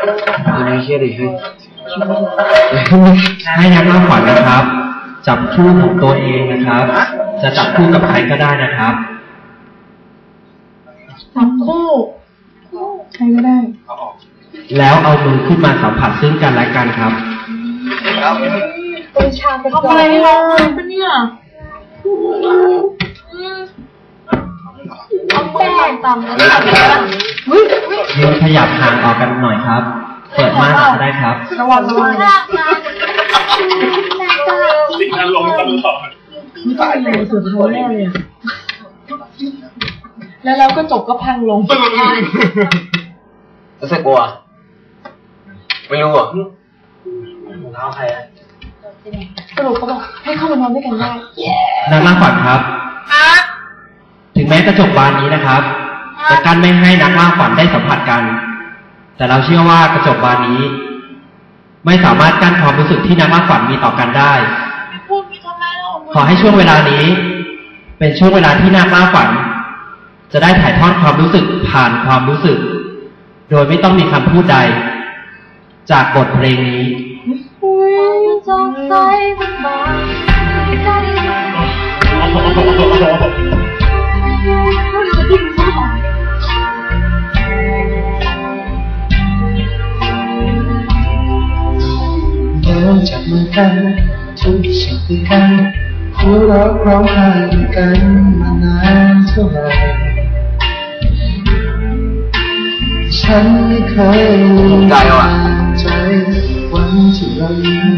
ตัวนี้เชื่อดิเฮ้ยให้นักล่าฝันนะครับ จับคู่ของตัวเองนะครับ จะจับคู่กับใครก็ได้นะครับ จับคู่ ใครก็ได้ แล้วเอามือขึ้นมาสัมผัสซึ่งกันและกันครับเป็นชาเป็นทำอะไรให้เราปะเนี่ยเอาแป้งตำแล้วทำอะไรบ้า งยืนขยับห่างออกกันหน่อยครับ เปิดม่านก็ได้ครับ ระวังระวังสิ่งนั้นลงตลอดไม่ใช่เลยสุดโทนแน่เลยแล้วเราก็จบก็พังลงรู้สึกกลัว ไม่รู้อะเท้าใครอะสรุปเขาบอกให้เข้ามานอนด้วยกันได้นักล่าฝันครับ ถึงแม้กระจกบานนี้นะครับ จะกั้นไม่ให้นักล่าฝันได้สัมผัสกัน แต่เราเชื่อว่ากระจกบานนี้ ไม่สามารถกั้นความรู้สึกที่นักล่าฝันมีต่อกันได้ ขอให้ช่วงเวลานี้ เป็นช่วงเวลาที่นักล่าฝัน จะได้ถ่ายทอดความรู้สึกผ่านความรู้สึก โดยไม่ต้องมีคำพูดใด จากบทเพลงนี้ มือกันทุกสิ่งด้วยกันหัวเราะร้องไห้ด้วยกันมานานเท่าไหร่ฉันไม่เคยลืมได้ว่ะใจวันที่เรายิ้ม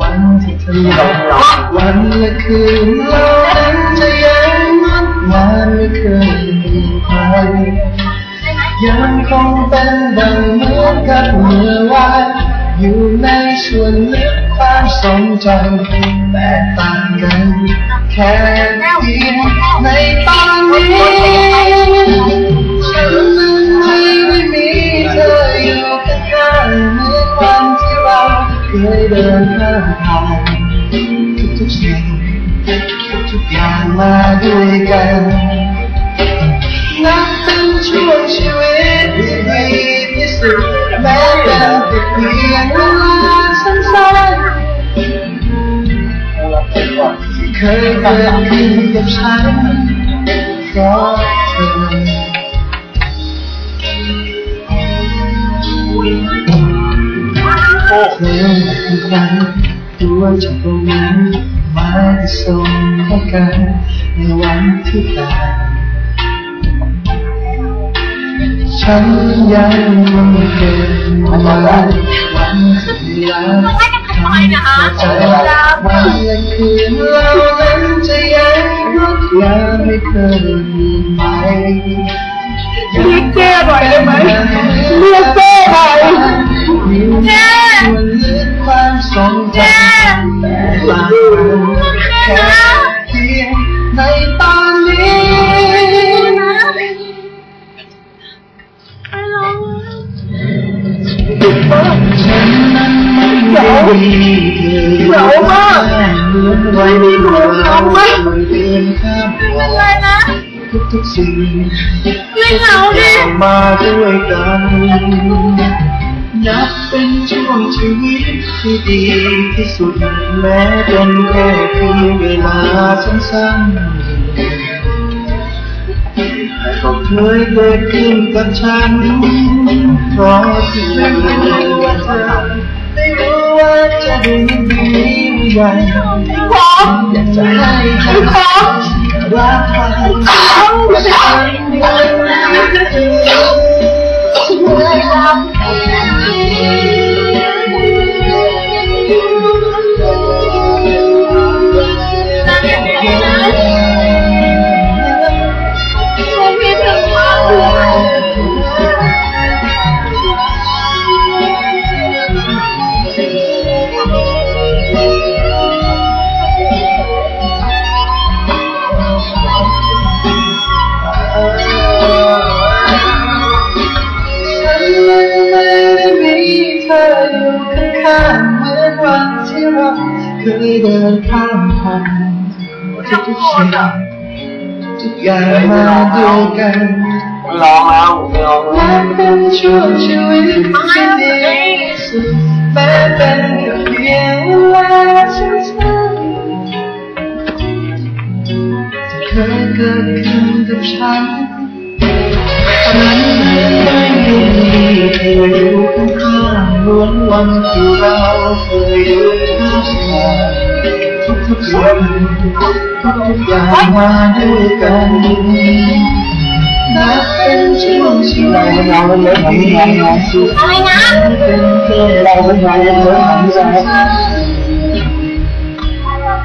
วันที่เธอหลับวันและคืนเรานั้นจะยังงดงามไม่เคยมีใครยังคงเป็นดังเหมือนกับเมื่อวานอยู่ในส่วนลึก ความทรงจำแตกต่างกันแค่เพียงในตอนนี้ฉันนั้นไม่มีเธออยู่ข้างๆเหมือนวันที่เราเคยเดินข้ามผ่านทุกๆสิ่งทุกอย่างมาด้วยกันนับเป็นช่วงชีวิต เคยเกิดขึ้นกับฉันเพราะเธอเธอคือใครตัวจากตรงนั้นมาที่ส่งให้กันในวันที่ตางฉันยังคงเป็นวันวันที่รัก ทำใจวันและคืนเรานั้นจะยังงดงามไม่เคยมีไหมเรียกเจ้หน่อยได้ไหมเรียกเจ้หน่อยอยู่ในส่วนลึกความทรงจำแต่บางวันแค่เพี เหงามากไม่มีความทำไหมเดินข้ามเป็นไรนะทุกๆสิ่งไม่เหงาดิมาด้วยกันนับเป็นช่วงชีวิตที่ดีที่สุดแม้เป็นแค่เพียงเวลาสั้นๆแต่ก็เคยเกิดขึ้นกับฉันเพราะที่เธอ จะดีดีอย่างไรอยากจะให้เธอรัก เคยเดินข้ามผ่านทุกๆสิ่งทุกอย่างมาด้วยกันร้องแล้วไม่ร้องแล้วมันเป็นช่วงชีวิตที่ดีแม้เป็นแค่เพียงเวลาสั้นๆ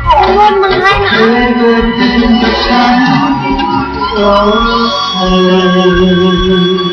ที่เคยเกิดขึ้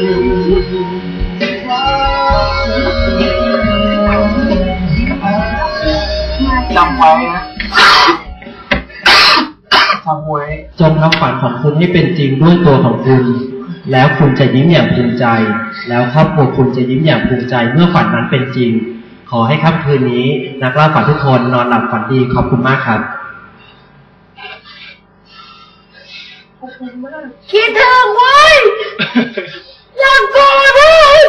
จงทำฝันของคุณให้เป็นจริงด้วยตัวของคุณ แล้วคุณจะยิ้มอย่างภูมิใจ แล้วครอบครัวคุณจะยิ้มอย่างภูมิใจ เมื่อฝันนั้นเป็นจริง ขอให้ค่ำคืนนี้ นักล่าฝันทุกคนนอนหลับฝันดีขอบคุณมากครับคิดถึงเว้ยอยากกอดเลย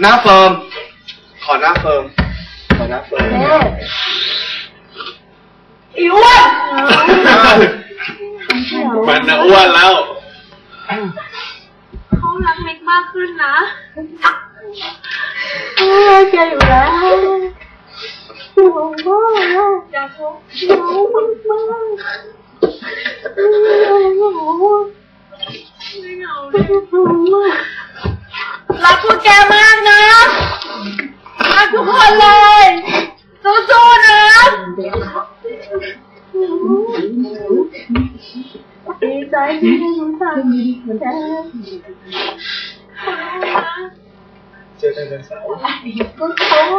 หน้าเฟิร์มขอ หน้าเฟิร์มขอหน้าเฟิร์มอิวอะมันนะอ้วนแล้วเขารักเมกมากขึ้นนะเออแกอยู่แล้วหนูว่าอยากเขาหนูมากมากหนูไม่เหงาเลยรักพวกแกมากนะ รักทุกคนเลยสู้ๆนะดีใจที่ได้รู้จักแกเจอกันวันเสาร์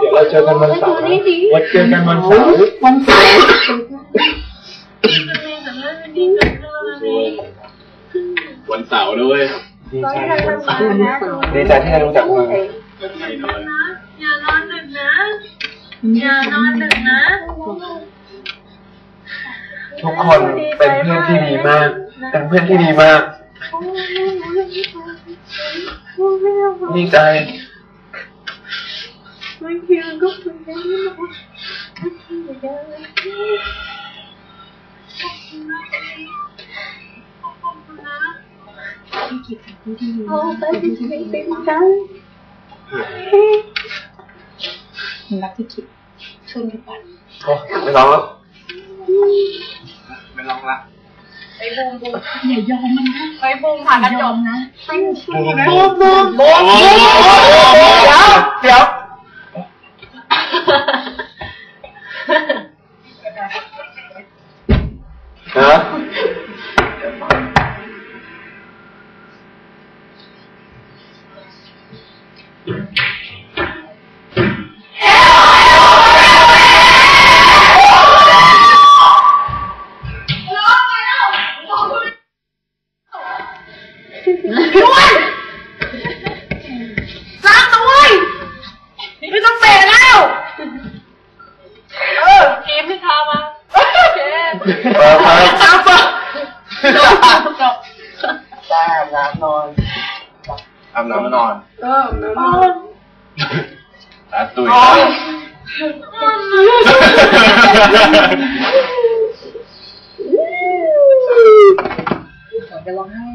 เดี๋ยวเราเจอกันวันเสาร์นะวันเจอกันวันเสาร์วันเสาร์วันเสาร์ด้วยดีใจดีใจที่ได้รู้จักมึง อย่านอนดึกนะทุกคนเป็นเพื่อนที่ดีมาก เป็นเพื่อนที่ดีมาก ดีใจไม่คิดก็เป็นแค่นี้หรอกไม่คิดอย่างนี้ขอบคุณนะขอบคุณนะเอาไปที่ไม่เป็นใจ รักที่คิดชวนกันไปโอ้ไม่ร้องแล้วไม่ร้องละอย่ายอมมันนะไปบูมผ่านกระจกนะบูมบูมบูมบูมเดี๋ยวเดี๋ยว อาบน้ำนอนเออเออตาตุยจะร้องไห้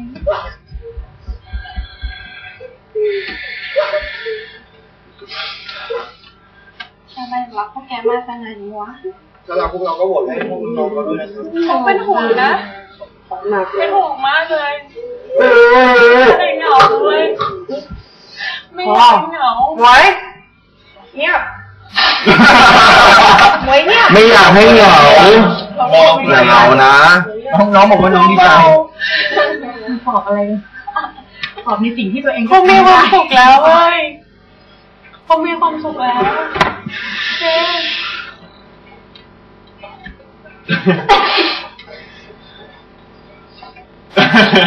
ทำไมรักพวกแกมากขนาดนี้วะสำหรับพวกเราก็โหวตให้พวกน้องเราด้วยนะครับเขาเป็นห่วงนะ เป็นห่วงมากเลย ไม่เหงาเลยไม่อยากเหงาไว้เงียบไว้เงียบไม่อยากให้เหงาอย่าเหงานะน้องน้องบอกว่าน้องดีใจบอกอะไรตอบในสิ่งที่ตัวเองเขามีความสุขแล้วเว้ยเขามีความสุขแล้วเจ๊